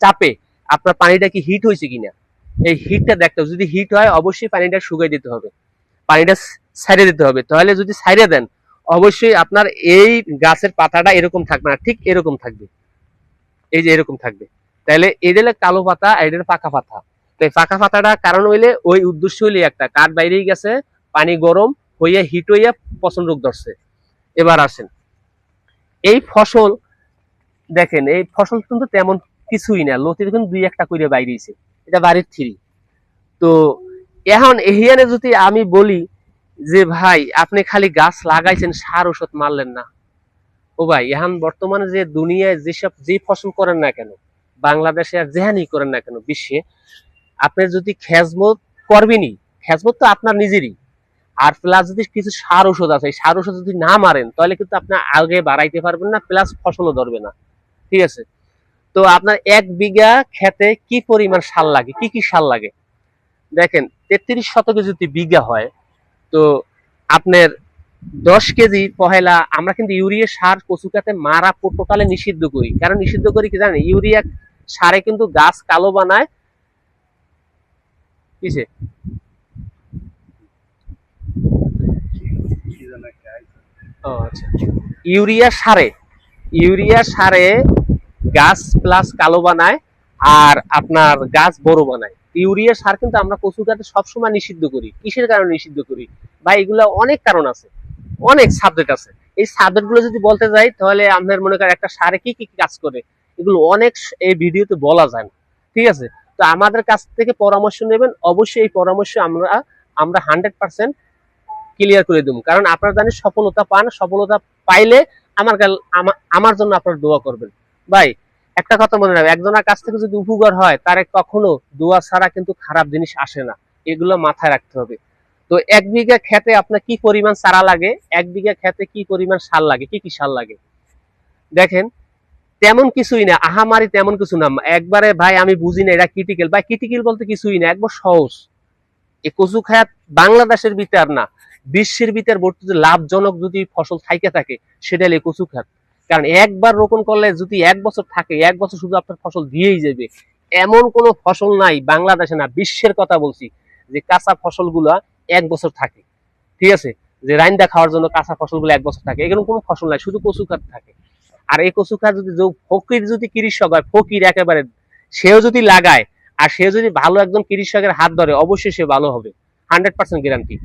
চাপে আপনার পানিটা কি হিট হয়েছে কিনা? এই হিটটা দেখতে হবে। যদি হিট হয়, অবশ্যই পানিটা শুকিয়ে দিতে হবে। পানিটা সাইডে দিতে হবে। তাহলে যদি সাইডে দেন, অবশ্যই আপনার এই গাছের পাতাটা এরকম থাকবে না। ঠিক এরকম থাকবে। এই যে এরকম থাকবে। তাহলে হলো কালো পাতা এটা পাকা পাতা। তো এই পাকা পাতাটা কারণ হইলে ওই উদ্দেশ্য হইলে একটা, কাঠ বাইরেই গেছে, পানি গরম হইয়া হিট হইয়া পচন রোগ ধরছে। এবার আসেন। এই ফসল, দেখেন, এই ফসল কিন্তু তেমন কিছুই না, লতির কিন্তু দুই একটা করে বাইরেছে, এটা বাড়ির থ্রি। তো এখন এহিয়ানে যদি আমি বলি যে, ভাই, আপনি খালি গাছ লাগাইছেন, সার ওষুধ মারলেন না। ও ভাই, এখন বর্তমানে যে দুনিয়ায় যেসব যে ফসল করেন না কেন, বাংলাদেশে আর যেহানি করেন না কেন, বিশ্বে, আপনি যদি খেজমত করবেনই, খেজমত তো আপনার নিজেরই। আর প্লাস যদি কিছু সার ওষুধ আছে, সার ওষুধ যদি না মারেন, তাহলে কিন্তু আপনি আগে বাড়াইতে পারবেন না প্লাস ফসলও ধরবে না। ঠিক আছে? তো আপনার এক বিঘা খেতে কি পরিমাণ সার লাগে? কি কি সার লাগে? দেখেন, তেত্রিশ শতকে যদি বিঘা হয়, তো আপনার দশ কেজি পহেলা আমরা কিন্তু ইউরিয়া সার কচুকাতে মারা টোটালে নিষিদ্ধ করি। কারণ নিষিদ্ধ করি কি জানেন? ইউরিয়া সারে কিন্তু গাছ কালো বানায়। কিসে? ও আচ্ছা। ইউরিয়া সারে। ইউরিয়া সারে গাছ প্লাস কালো বানায় আর আপনার গাছ বড় বানায়। ইউরিয়া সার কিন্তু আমরা কচু কাটে সবসময় নিষিদ্ধ করি। কিসের কারণে নিষিদ্ধ করি? বা এগুলো অনেক কারণ আছে। অনেক সাবজেক্ট আছে। এই সাবজেক্টগুলো যদি বলতে যাই, তাহলে আপনার মনে করেন একটা সারে কি কি কাজ করে? এগুলো অনেক এই ভিডিওতে বলা যায় না। ঠিক আছে? তো আমাদের কাছ থেকে পরামর্শ নেবেন। অবশ্যই এই পরামর্শ আমরা আমরা হান্ড্রেড পার্সেন্ট ক্লিয়ার করে দেবো। কারণ আপনারা জানি সফলতা পান। সফলতা পাইলে আমার আমার জন্য আপনারা দোয়া করবেন। ভাই, একটা কথা মনে রাখবেন, একজনের কাছ থেকে যদি উপকার হয়, তার কখনো দোয়া ছাড়া কিন্তু খারাপ জিনিস আসে না। এগুলো মাথায় রাখতে হবে। তো এক বিঘা খেতে আপনার কি পরিমাণ চারা লাগে? এক বিঘা খেতে কি পরিমাণ সার লাগে? কি কি সার লাগে? দেখেন, তেমন কিছুই না, আহামারি তেমন কিছু না। একবারে ভাই, আমি বুঝি না, এটা ক্রিটিক্যাল ভাই ক্রিটিক্যাল বলতে কিছুই না একবার সহজ। এই কচু খায়াত বাংলাদেশের ভিতর না, বিশ্বের ভিতর বর্তমানে লাভজনক যদি ফসল থাইকে থাকে, সেটা হলো কচু খাত। কারণ একবার রোপণ করলে যদি এক বছর থাকে, এক বছর শুধু আপনার ফসল দিয়েই যাবে। এমন কোনো ফসল নাই বাংলাদেশে না, বিশ্বের কথা বলছি, যে কাঁচা ফসলগুলা এক বছর থাকে। ঠিক আছে? যে রাইন্দা খাওয়ার জন্য কাঁচা ফসলগুলো এক বছর থাকে, এরকম কোনো ফসল নাই, শুধু কচু খাত থাকে। আর এই কচু খাত যদি ফকির যদি কৃষক হয়, ফকির একেবারে, সেও যদি লাগায়, আর সে যদি ভালো একজন কৃষকের হাত ধরে, অবশ্যই সে ভালো হবে। হান্ড্রেড পার্সেন্ট গ্যারান্টি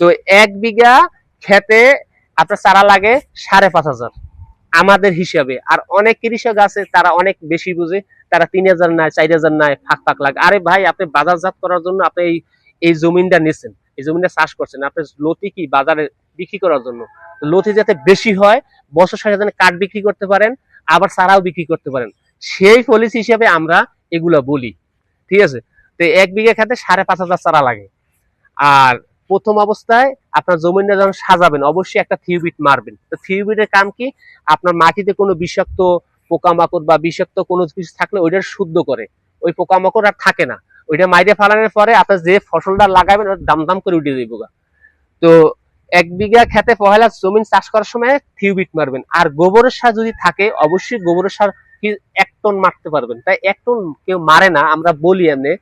তো এক বিঘা খেতে আপনার চারা লাগে সাড়ে পাঁচ হাজার। আমাদের হিসাবে। আর অনেক কৃষক আছে, তারা অনেক বেশি বুঝে, তারা তিন হাজার নেয়, চার হাজার নেয় ফাঁক ফাঁক লাগে। আরে ভাই, আপনি বাজারজাত করার জন্য আপনি এই এই জমিনটা নিচ্ছেন এই জমিনটা চাষ করছেন। আপনি লতি কি বাজারে বিক্রি করার জন্য? লতি যাতে বেশি হয়, বছর সাথে যেন কাঠ বিক্রি করতে পারেন, আবার চারাও বিক্রি করতে পারেন। সেই পলিসি হিসাবে আমরা এগুলা বলি। ঠিক আছে? তো এক বিঘা খেতে সাড়ে পাঁচ হাজার চারা লাগে। আর প্রথম অবস্থায় আপনার জমিটা যখন সাজাবেন, অবশ্যই একটা থিউবিট মারবেন। তো থিউবিটের কাম কি? আপনার মাটিতে কোনো বিষাক্ত পোকামাকড় বা বিষাক্ত কোনো কিছু থাকলে ওইটা শুদ্ধ করে। ওই পোকামাকড় আর থাকে না। ওইটা মাইরে ফালানোর পরে আপনার যে ফসলটা লাগাবেন, ওটা দাম দাম করে উঠে যাইব তো এক বিঘা খেতে পহেলা জমিন চাষ করার সময় থিউবিট মারবেন। আর গোবরের সার যদি থাকে, অবশ্যই গোবরের সার কি এক টন মারতে পারবেন। তাই এক টন কেউ মারে না, আমরা বলি এমনি।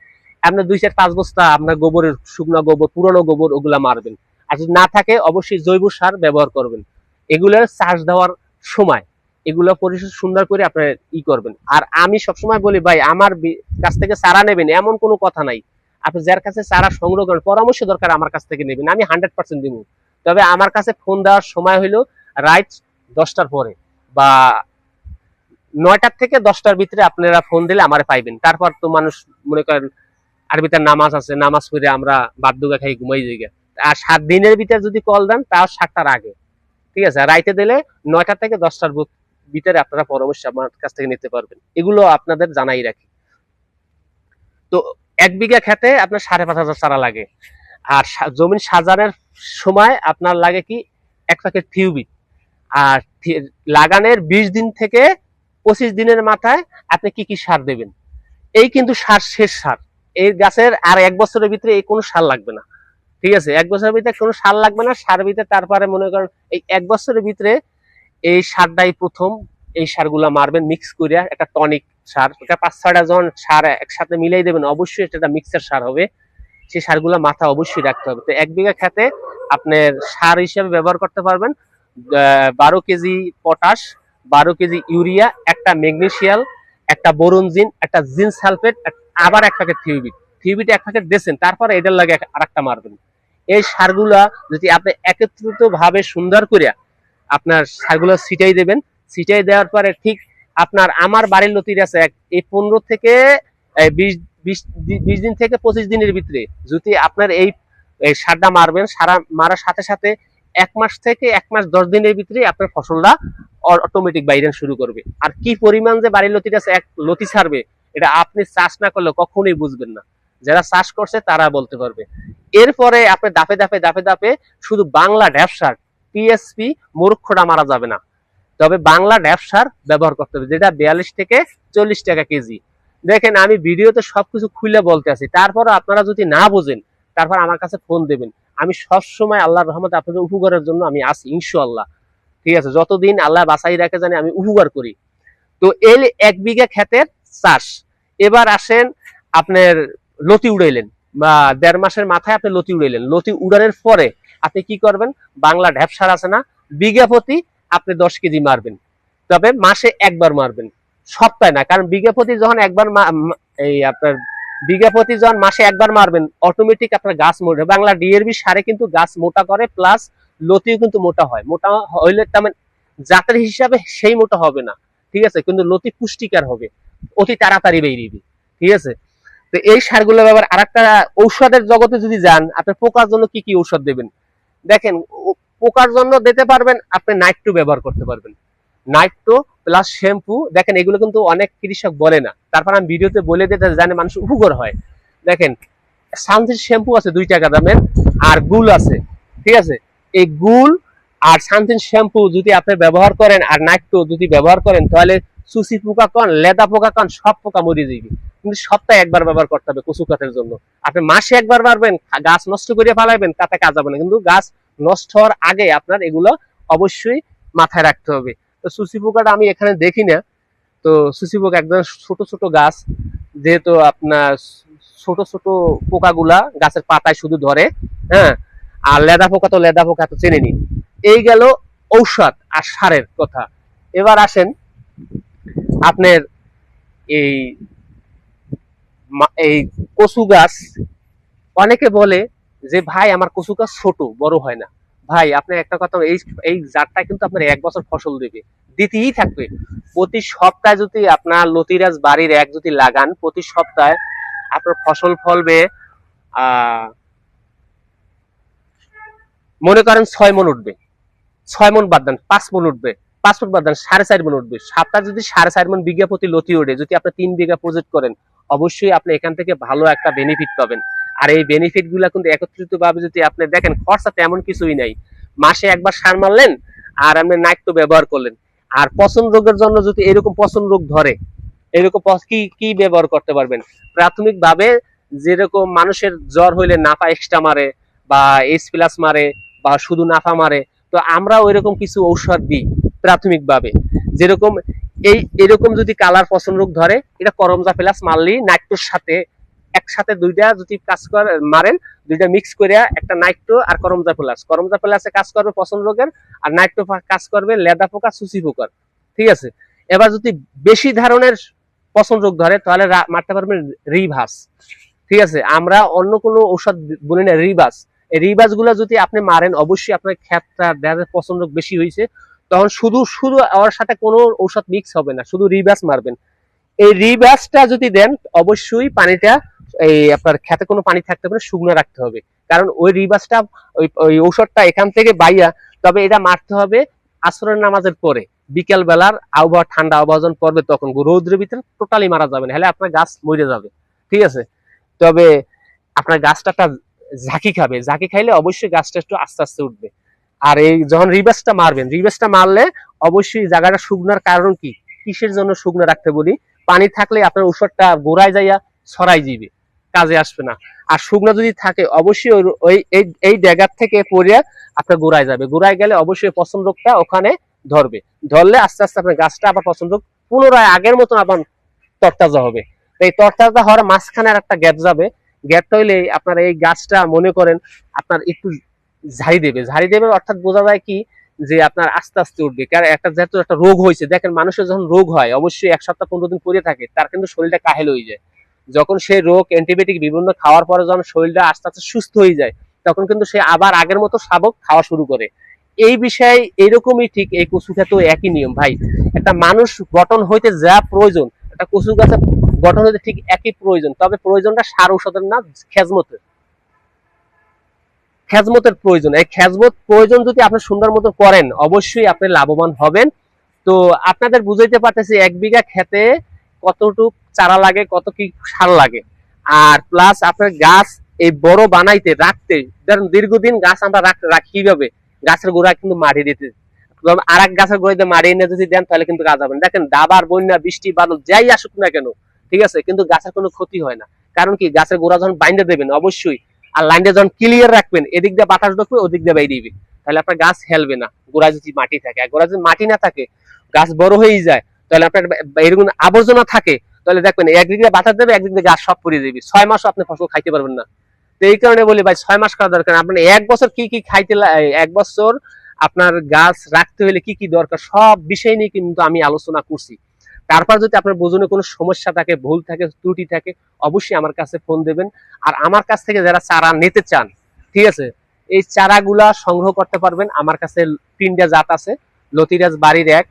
আপনার দুই চার পাঁচ বস্তা আপনার গোবরের, শুকনো গোবর, পুরনো গোবর ওগুলা মারবেন। আর যদি না থাকে, অবশ্যই জৈব সার ব্যবহার করবেন। এগুলোর চাষ দেওয়ার সময়, এগুলো পরিবেশ সুন্দর করে আপনার ই করবেন। আর আমি সবসময় বলি, ভাই, আমার কাছ থেকে চারা নেবেন, এমন কোনো কথা নাই। আপনি যার কাছে চারা সংগ্রহ করেন, পরামর্শ দরকার আমার কাছ থেকে নেবেন, আমি হান্ড্রেড পার্সেন্ট দিব। তবে আমার কাছে ফোন দেওয়ার সময় হইল রাইট দশটার পরে বা নয়টার থেকে দশটার ভিতরে আপনারা ফোন দিলে আমারে পাইবেন। তারপর তো মানুষ মনে করেন আরবিতে নামাজ আছে, নামাজ পড়ে আমরা বাদ্যুগা খাই, ঘুমাই যাই আর সাত দিনের ভিতরে যদি কল দেন, তাও সাতটার আগে। ঠিক আছে? রাইতে দিলে নয়টা থেকে দশটার ভিতরে আপনারা পরামর্শ আমার কাছ থেকে নিতে পারবেন। এগুলো আপনাদের জানাই রাখি। তো এক বিঘা খেতে আপনার সাড়ে পাঁচ হাজার চারা লাগে। আর জমিন সাজানোর সময় আপনার লাগে কি? এক প্যাকেট থিউবিট আর লাগানোর বিশ দিন থেকে পঁচিশ দিনের মাথায় আপনি কি কি সার দেবেন? এই কিন্তু সার শেষ সার। এই গাছের আর এক বছরের ভিতরে এই কোনো সার লাগবে না। ঠিক আছে? এক বছরের ভিতরে কোনো সার লাগবে না, সার ভিতরে তারপরে মনে করেন এই এক বছরের ভিতরে এই সারটাই প্রথম এই সারগুলা মারবেন মিক্স করিয়া একটা টনিক সার। এটা পাঁচ ছয়টা জন সার একসাথে মিলাই দেবেন, অবশ্যই এটা একটা মিক্সার সার হবে। সেই সারগুলো মাথা অবশ্যই রাখতে হবে। তো এক বিঘা খেতে আপনার সার হিসেবে ব্যবহার করতে পারবেন বারো কেজি পটাশ, বারো কেজি ইউরিয়া, একটা ম্যাগনেশিয়াল একটা বোরনজিন, একটা জিন সালফেট আবার এক প্যাকেট থিউবিট থিউবিট এক প্যাকেট দিয়েছেন, তারপরে এটার লাগে আর একটা মারবেন। এই সারগুলা যদি আপনি একত্রিত ভাবে সুন্দর করে আপনার সারগুলো ছিটাই দেবেন, ছিটাই দেওয়ার পরে ঠিক আপনার আমার বাড়ির লতির আছে এই পনেরো থেকে বিশ বিশ দিন থেকে পঁচিশ দিনের ভিতরে যদি আপনার এই সারটা মারবেন, সারা মারার সাথে সাথে এক মাস থেকে এক মাস দশ দিনের ভিতরে আপনার ফসলটা অটোমেটিক বাইরেন শুরু করবে। আর কি পরিমাণ যে বাড়ির আছে এক লতি ছাড়বে এটা আপনি চাষ না করলে কখনোই বুঝবেন না। যারা চাষ করছে তারা বলতে পারবে। এরপরে আপনি দাফে দাফে দাফে দাফে শুধু বাংলা ড্যাপসার টিএসপি মূর্খটা মারা যাবে না। তবে বাংলা ড্যাপসার ব্যবহার করতে হবে, যেটা বিয়াল্লিশ থেকে চল্লিশ টাকা কেজি। দেখেন, আমি ভিডিওতে সবকিছু খুলে বলতে আছি। তারপরে আপনারা যদি না বোঝেন, তারপর আমার কাছে ফোন দেবেন। আমি সব সময় আল্লাহর রহমতে আপনাদের উপকারের জন্য আমি আছি, ইনশাআল্লাহ। ঠিক আছে, যতদিন আল্লাহ বাসাই রাখে জানি আমি উপকার করি। তো এই এক বিঘা ক্ষেতের চাষ এবার আসেন আপনার লতি উড়াইলেন, বা দেড় মাসের মাথায় আপনি লতি উড়াইলেন। লতি উড়ানোর পরে আপনি কি করবেন? বাংলা ঢ্যাপসার আছে না প্রতি আপনি দশ কেজি মারবেন। তবে মাসে একবার মারবেন, সপ্তাহে না, কারণ প্রতি যখন একবার এই আপনার প্রতি যখন মাসে একবার মারবেন অটোমেটিক আপনার গাছ মোটা বাংলা ডিএরবি সারে কিন্তু গাছ মোটা করে প্লাস লতিও কিন্তু মোটা হয়। মোটা হইলে তেমন জাতের হিসাবে সেই মোটা হবে না, ঠিক আছে? কিন্তু লতি পুষ্টিকার হবে। অতি তাড়াতাড়ি বেরিয়ে ঠিক আছে? তো এই সারগুলো ব্যাপার আর একটা ঔষধের জগতে যদি যান, আপনি পোকার জন্য কি কি ঔষধ দেবেন? দেখেন পোকার জন্য দিতে পারবেন, আপনি নাইট্রো ব্যবহার করতে পারবেন। নাইট্রো প্লাস শ্যাম্পু, দেখেন, এগুলো কিন্তু অনেক কৃষক বলে না। তারপর আমি ভিডিওতে বলে দিতে জানে মানুষ উপকার হয়। দেখেন সানসিল্ক শ্যাম্পু আছে দুই টাকা দামের, আর গুল আছে, ঠিক আছে? এই গুল আর সানসিল্ক শ্যাম্পু যদি আপনি ব্যবহার করেন, আর নাইট্রো যদি ব্যবহার করেন, তাহলে সুসি পোকা কন, লেদা পোকা কন, সব পোকা মরে যাবে কিন্তু সপ্তাহে একবার ব্যবহার করতে হবে কচু কাঠের জন্য। আপনি মাসে একবার মারবেন গাছ নষ্ট করে ফেলাইবেন, তাতে কাজ হবে না। কিন্তু গাছ নষ্ট হওয়ার আগে আপনার এগুলো অবশ্যই মাথায় রাখতে হবে। তো সুসি পোকাটা আমি এখানে দেখি না। তো সুসি পোকা একদম ছোট ছোট গাছ, যেহেতু আপনার ছোট ছোট পোকাগুলা গাছের পাতায় শুধু ধরে হ্যাঁ? আর লেদা পোকা তো লেদা পোকা তো চেনে নি এই গেল ঔষধ আর সারের কথা। এবার আসেন আপনার এই এই কচু গাছ, অনেকে বলে যে, ভাই, আমার কচু গাছ ছোট, বড় হয় না। ভাই, আপনি একটা কথা, এই এই জাতটা কিন্তু আপনার এক বছর ফসল দেবে, দিতেই থাকবে। প্রতি সপ্তাহে যদি আপনার লতিরাজ বাড়ির এক যদি লাগান, প্রতি সপ্তাহে আপনার ফসল ফলবে মনে করেন ছয় মন উঠবে, ছয় মন বাদ দেন, পাঁচ মন উঠবে। পাঁচ মন বাদ দেন, সাড়ে চার মন উঠবে। সাতটা যদি সাড়ে চার মন বিঘা প্রতি লতি ওঠে যদি আপনি তিন বিঘা প্রজেক্ট করেন, অবশ্যই আপনি এখান থেকে ভালো একটা বেনিফিট পাবেন। আর এই বেনিফিটগুলা কিন্তু একত্রিত ভাবে যদি আপনি দেখেন, খরচা তেমন কিছুই নাই। মাসে একবার সার মারলেন, আর আপনি নাইট্রো ব্যবহার করলেন। আর পচন রোগের জন্য যদি এরকম পচন রোগ ধরে, এরকম কি কি ব্যবহার করতে পারবেন? প্রাথমিক ভাবে যেরকম মানুষের জ্বর হইলে নাফা এক্সট্রা মারে, বা এইচ প্লাস মারে, বা শুধু নাফা মারে, তো আমরা ওইরকম কিছু ঔষধ দিই। প্রাথমিক ভাবে যেরকম এই, এরকম যদি কালার পছন্দ রোগ ধরে, এটা করমজা প্লাস মারলেই নাইট্রোর সাথে, একসাথে দুইটা যদি কাজ করে, মারেন, দুইটা মিক্স করে একটা নাইট্রো আর করমজা প্লাস। করমজা প্লাসে কাজ করবে পছন্দ রোগের, আর নাইট্রো কাজ করবে লেদা পোকা, সুসি পোকার ঠিক আছে? এবার যদি বেশি ধরনের পছন্দ রোগ ধরে, তাহলে মারতে পারবেন রিভাস। ঠিক আছে? আমরা অন্য কোনো ঔষধ বলি না রিভাস। এই রিভাসগুলো যদি আপনি মারেন, অবশ্যই আপনার ক্ষেতটা দেখা যায় পছন্দ রোগ বেশি হয়েছে তখন শুধু শুধু ওর সাথে কোনো ঔষধ মিক্স হবে না, শুধু রিভাস মারবেন। এই রিভাসটা যদি দেন, অবশ্যই পানিটা, এই আপনার খেতে কোনো পানি থাকতে পারে, শুকনো রাখতে হবে। কারণ ওই রিভাসটা ওই ওই ঔষধটা এখান থেকে বাইয়া, তবে এটা মারতে হবে আসরের নামাজের পরে। বিকেল বেলার আবহাওয়া, ঠান্ডা আবহাওয়া যখন পড়বে তখন রৌদ্রের ভিতরে টোটালি মারা যাবে না হলে আপনার গাছ মরে যাবে। ঠিক আছে? তবে আপনার গাছটা একটা ঝাঁকি খাবে। ঝাঁকি খাইলে অবশ্যই গাছটা একটু আস্তে আস্তে উঠবে। আর এই যখন রিভার্সটা মারবেন রিভার্সটা মারলে অবশ্যই জায়গাটা শুকনার কারণ কি? কিসের জন্য শুকনো রাখতে বলি? পানি থাকলে আপনার ঔষধটা গোড়ায় যাইয়া ছড়াই যাবে কাজে আসবে না। আর শুকনো যদি থাকে, অবশ্যই ওই- এই জায়গার থেকে পড়ে আপনার গোড়ায় যাবে। গোড়ায় গেলে অবশ্যই পছন্দ রোগটা ওখানে ধরবে। ধরলে আস্তে আস্তে আপনার গাছটা আবার পছন্দ রোগ, পুনরায় আগের মতন আবার তরতাজা হবে। এই তরতাজা হওয়ার মাঝখানে আর একটা গ্যাপ যাবে গ্যাপটা হইলে আপনার এই গাছটা মনে করেন, আপনার একটু ঝাড়ি দেবে। ঝাড়ি দেবে অর্থাৎ বোঝা যায় কি যে আপনার আস্তে আস্তে উঠবে। কারণ একটা যেহেতু একটা রোগ হয়েছে, দেখেন মানুষের যখন রোগ হয়, অবশ্যই এক সপ্তাহ পনেরো দিন পরে থাকে, তার কিন্তু শরীরটা কাহেল হয়ে যায়। যখন সে রোগ অ্যান্টিবায়োটিক বিভিন্ন খাওয়ার পরে যখন শরীরটা আস্তে আস্তে সুস্থ হয়ে যায়, তখন কিন্তু সে আবার আগের মতো শাবক খাওয়া শুরু করে। এই বিষয়ে এইরকমই ঠিক এই কচু খেতেও একই নিয়ম ভাই। একটা মানুষ গঠন হইতে যা প্রয়োজন, একটা কচু গাছের গঠন হইতে ঠিক একই প্রয়োজন, তবে প্রয়োজনটা সার ঔষধের না খেজমতের। খেজমতের প্রয়োজন। এই খেজমত প্রয়োজন যদি আপনি সুন্দর মতো করেন, অবশ্যই আপনি লাভবান হবেন। তো আপনাদের বুঝাইতে পারতেছি, এক বিঘা খেতে কতটুক চারা লাগে, কত কি সার লাগে? আর প্লাস আপনার গাছ এই বড় বানাইতে, রাখতে, ধরেন দীর্ঘদিন গাছ আমরা রাখ কীভাবে? গাছের গোড়া কিন্তু মাটি দিতে। আর এক গাছের গোড়াতে মারি এনে যদি দেন, তাহলে কিন্তু গাছ হবে না। দেখেন দাবার, বন্যা, বৃষ্টি, বাদল, যাই আসুক না কেন, ঠিক আছে? কিন্তু গাছের কোনো ক্ষতি হয় না। কারণ কি? গাছের গোড়া যখন বাইন্দে দেবেন, অবশ্যই আর লাইনটা যখন ক্লিয়ার রাখবেন, এদিক দিয়ে বাতাস ঢুকবে, ওদিক দিয়ে বাইরে দিবে। তাহলে আপনার গাছ হেলবে না গোড়া যদি মাটি থাকে। আর গোড়া যদি মাটি না থাকে, গাছ বড় হয়ে যায়। তাহলে আপনার এরকম আবর্জনা থাকে, তাহলে দেখবেন একদিক দিয়ে বাতাস দেবে একদিক দিয়ে গাছ সব পড়ে যাবে। ছয় মাসও আপনি ফসল খাইতে পারবেন না। তো এই কারণে বলি ভাই, ছয় মাস করা দরকার। আপনি এক বছর কি কি খাইতে এক বছর আপনার গাছ রাখতে হলে কি কি দরকার, সব বিষয় নিয়ে কিন্তু আমি আলোচনা করছি। তারপর যদি আপনার বোঝনে কোনো সমস্যা থাকে, ভুল থাকে, ত্রুটি থাকে, অবশ্যই আমার কাছে ফোন দেবেন। আর আমার কাছ থেকে যারা চারা নিতে চান, ঠিক আছে, এই চারাগুলা সংগ্রহ করতে পারবেন। আমার কাছে তিনটা জাত আছে, লতিরাজ বাড়ির এক,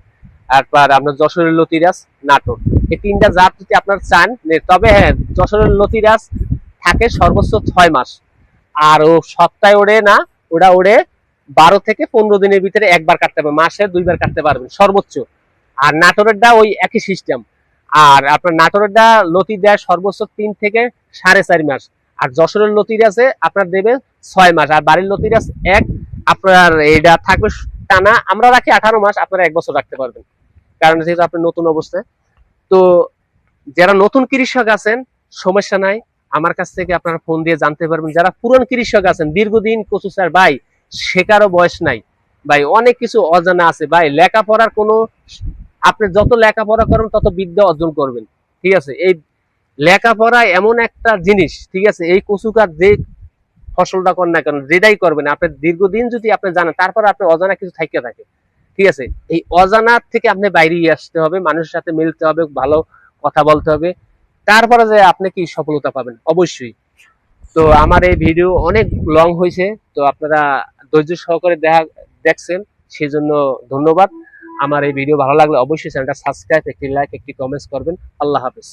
তারপর আপনার যশোরের লতিরাজ নাটোর। এই তিনটা জাত যদি আপনার চান তবে হ্যাঁ যশোরের লতিরাজ থাকে সর্বোচ্চ ছয় মাস। আর ও সপ্তাহে ওড়ে না ওটা ওড়ে বারো থেকে পনেরো দিনের ভিতরে একবার কাটতে পারবেন মাসে দুইবার কাটতে পারবেন, সর্বোচ্চ। আর নাটোরেরটা ওই একই সিস্টেম আর আপনার নাটোরেরটা লতি দেয় সর্বোচ্চ তিন থেকে সাড়ে চার মাস। আর যশোরের লতিরাজে আপনার দেবে ছয় মাস। আর বাড়ির লতিরাজ এক, আপনার এটা থাকবে টানা, আমরা রাখি আঠারো মাস, আপনারা এক বছর রাখতে পারবেন। কারণ যেহেতু আপনি নতুন অবস্থায়। তো যারা নতুন কৃষক আছেন, সমস্যা নাই। আমার কাছ থেকে আপনারা ফোন দিয়ে জানতে পারবেন। যারা পুরন কৃষক আছেন, দীর্ঘদিন কচু স্যার ভাই, শেখারও বয়স নাই। ভাই, অনেক কিছু অজানা আছে। ভাই, লেখাপড়ার কোনো আপনি যত লেখাপড়া করবেন তত বিদ্যা অর্জন করবেন। ঠিক আছে? এই লেখাপড়া এমন একটা জিনিস, ঠিক আছে? এই কচু কাজ যে ফসলটা করেন না কেন, যেটাই করবেন, আপনি দীর্ঘদিন যদি আপনি জানেন, তারপর আপনি অজানা কিছু থাইকে থাকে। ঠিক আছে? এই অজানার থেকে আপনি বাইরে আসতে হবে, মানুষের সাথে মিলতে হবে, ভালো কথা বলতে হবে। তারপরে যে আপনি কি সফলতা পাবেন? অবশ্যই। তো আমার এই ভিডিও অনেক লং হয়েছে, তো আপনারা ধৈর্য সহকারে দেখা দেখছেন, সেজন্য ধন্যবাদ। আমার এই ভিডিও ভালো লাগলে অবশ্যই চ্যানেলটা সাবস্ক্রাইব একটি লাইক একটি কমেন্টস করবেন। আল্লাহ হাফেজ।